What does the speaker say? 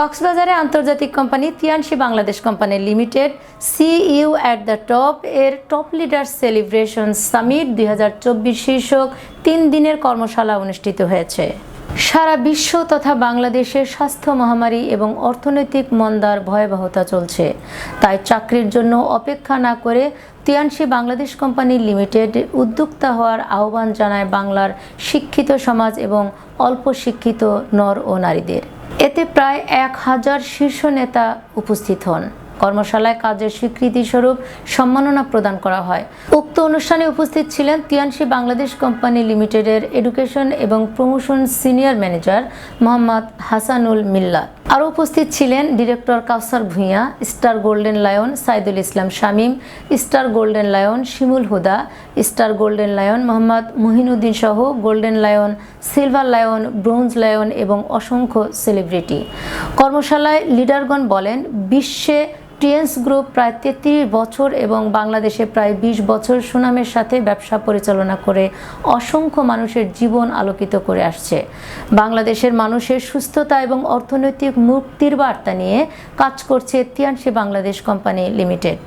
কক্সবাজারে আন্তর্জাতিক company Tianshi Bangladesh company limited, see you at the top এর top leader celebration summit দুই হাজার চব্বিশ শীর্ষক তিন দিনের কর্মশালা অনুষ্ঠিত হয়েছে। সারা বিশ্ব তথা বাংলাদেশের স্বাস্থ্য মহামারী এবং অর্থনৈতিক মন্দার ভয়াবহতা চলছে। তাই চাকরির জন্য অপেক্ষা না করে তিয়ানশি বাংলাদেশ কোম্পানি লিমিটেড উদ্যোক্তা হওয়ার আহ্বান জানায় বাংলার শিক্ষিত সমাজ এবং অল্প শিক্ষিত নর ও নারীদের। এতে প্রায় এক হাজার শীর্ষ নেতা উপস্থিত হন। কর্মশালায় কাজের স্বীকৃতি স্বরূপ সম্মাননা প্রদান করা হয়। উক্ত অনুষ্ঠানে উপস্থিত ছিলেন তিয়ানশি বাংলাদেশ কোম্পানি লিমিটেডের এডুকেশন এবং promotion senior manager Mohammad Hasanul Millat. আরও উপস্থিত ছিলেন director Kausar Bhuiyan, star golden lion Saidul Islam Shamim, star golden lion Shimul Huda, star golden lion Mohammad Mohinuddin সহ golden lion, silver lion, bronze lion এবং অসংখ্য celebrity. কর্মশালায় লিডারগণ বলেন, বিশ্বে টিএনস group প্রায় তেত্রিশ বছর এবং বাংলাদেশে প্রায় বিশ বছর সুনামের সাথে ব্যবসা পরিচালনা করে অসংখ্য মানুষের জীবন আলোকিত করে আসছে। বাংলাদেশের মানুষের সুস্থতা এবং অর্থনৈতিক মুক্তির বার্তা নিয়ে কাজ করছে তিয়ানসি বাংলাদেশ কোম্পানি লিমিটেড।